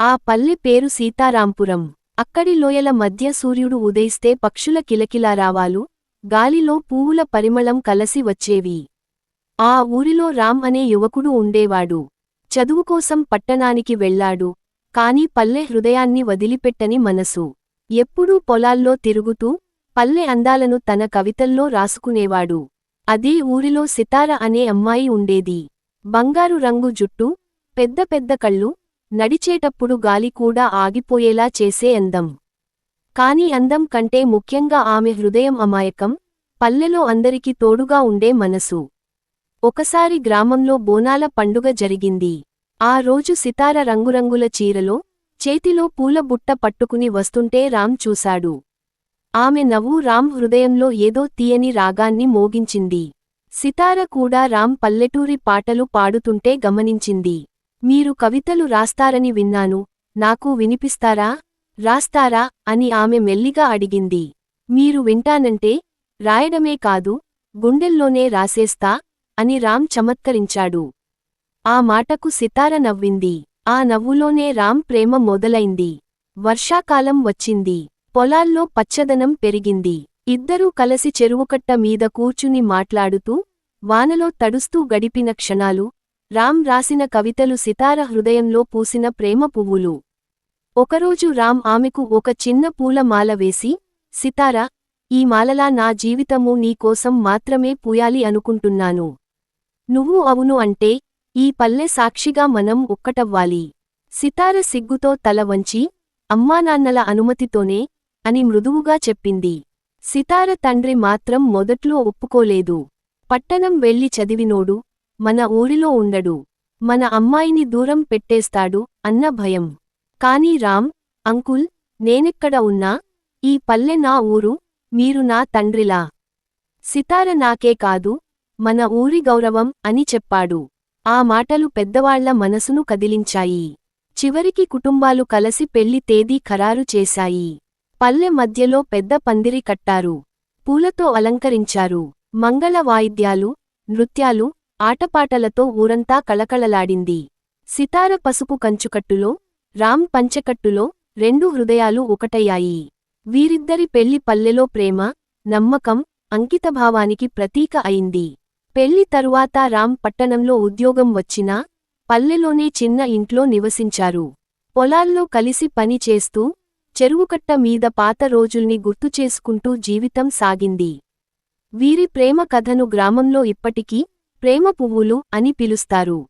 ఆ పల్లె పేరు సీతారాంపురం. అక్కడి లోయల మధ్య సూర్యుడు ఉదయిస్తే పక్షుల కిలకిలారావాలు గాలిలో పువ్వుల పరిమళం కలసి వచ్చేవి. ఆ ఊరిలో రామ్ అనే యువకుడు ఉండేవాడు. చదువుకోసం పట్టణానికి వెళ్ళాడు. కాని పల్లె హృదయాన్ని వదిలిపెట్టని మనసు. ఎప్పుడూ పొలాల్లో తిరుగుతూ పల్లె అందాలను తన కవితల్లో రాసుకునేవాడు. అదే ఊరిలో సితార అనే అమ్మాయి ఉండేది. బంగారు రంగు జుట్టు పెద్ద పెద్ద కళ్ళు నడిచేటప్పుడు గాలి కూడా ఆగిపోయేలా చేసే అందం. కాని అందం కంటే ముఖ్యంగా ఆమె హృదయం అమాయకం పల్లెలో అందరికీ తోడుగా ఉండే మనసు. ఒకసారి గ్రామంలో బోనాల పండుగ జరిగింది. ఆ రోజు సితార రంగురంగుల చీరలో చేతిలో పూలబుట్ట పట్టుకుని వస్తుంటే రామ్ చూశాడు. ఆమె నవ్వు రామ్ హృదయంలో ఏదో తీయని రాగాన్ని మోగించింది. సితార కూడా రామ్ పల్లెటూరి పాటలు పాడుతుంటే గమనించింది. మీరు కవితలు రాస్తారని విన్నాను నాకు వినిపిస్తారా? రాస్తారా? అని ఆమె మెల్లిగా అడిగింది. మీరు వింటానంటే రాయడమే కాదు గుండెల్లోనే రాసేస్తా అని రామ్ చమత్కరించాడు. ఆ మాటకు సితార నవ్వింది. ఆ నవ్వులోనే రామ్ ప్రేమ మొదలైంది. వర్షాకాలం వచ్చింది. పొలాల్లో పచ్చదనం పెరిగింది. ఇద్దరూ కలసి చెరువుకట్ట మీద కూర్చుని మాట్లాడుతూ వానలో తడుస్తూ గడిపిన క్షణాలు రామ్ రాసిన కవితలు సితార హృదయంలో పూసిన ప్రేమ పువ్వులు. ఒకరోజు రామ్ ఆమెకు ఒక చిన్న పూల మాల వేసి సితార ఈ మాలలా నా జీవితము నీకోసం మాత్రమే పూయాలి అనుకుంటున్నాను. నువ్వు అవును అంటే ఈ పల్లె సాక్షిగా మనం ఒక్కటవ్వాలి. సితార సిగ్గుతో తల వంచి అమ్మానాన్నల అనుమతితోనే అని మృదువుగా చెప్పింది. సితార తండ్రి మాత్రం మొదట్లో ఒప్పుకోలేదు. పట్టణం వెళ్ళి చదివినోడు మన ఊరిలో ఉండడు. మన అమ్మాయిని దూరం పెట్టేస్తాడు అన్న భయం. కాని రామ్ అంకుల్ నేనెక్కడ ఉన్నా ఈ పల్లె నా ఊరు మీరు నా తండ్రిలా. సితార నాకే కాదు మన ఊరి గౌరవం అని చెప్పాడు. ఆ మాటలు పెద్దవాళ్ళ మనసును కదిలించాయి. చివరికి కుటుంబాలు కలసి పెళ్ళి తేదీ ఖరారు చేశాయి. పల్లె మధ్యలో పెద్ద పందిరి కట్టారు. పూలతో అలంకరించారు. మంగళ వాయిద్యాలు నృత్యాలు ఆటపాటలతో ఊరంతా కళకళలాడింది. సితార పసుపు కంచుకట్టులో రామ్ పంచకట్టులో రెండు హృదయాలు ఒకటయ్యాయి. వీరిద్దరి పెళ్ళి పల్లెలో ప్రేమ నమ్మకం అంకితభావానికి ప్రతీక అయింది. పెళ్ళి తరువాత రామ్ పట్టణంలో ఉద్యోగం వచ్చినా పల్లెలోనే చిన్న ఇంట్లో నివసించారు. పొలాల్లో కలిసి పని చేస్తూ చెరువుకట్ట మీద పాత రోజుల్ని గుర్తుచేసుకుంటూ జీవితం సాగింది. వీరి ప్రేమ కథను గ్రామంలో ఇప్పటికీ ప్రేమ పువ్వులు అని పిలుస్తారు.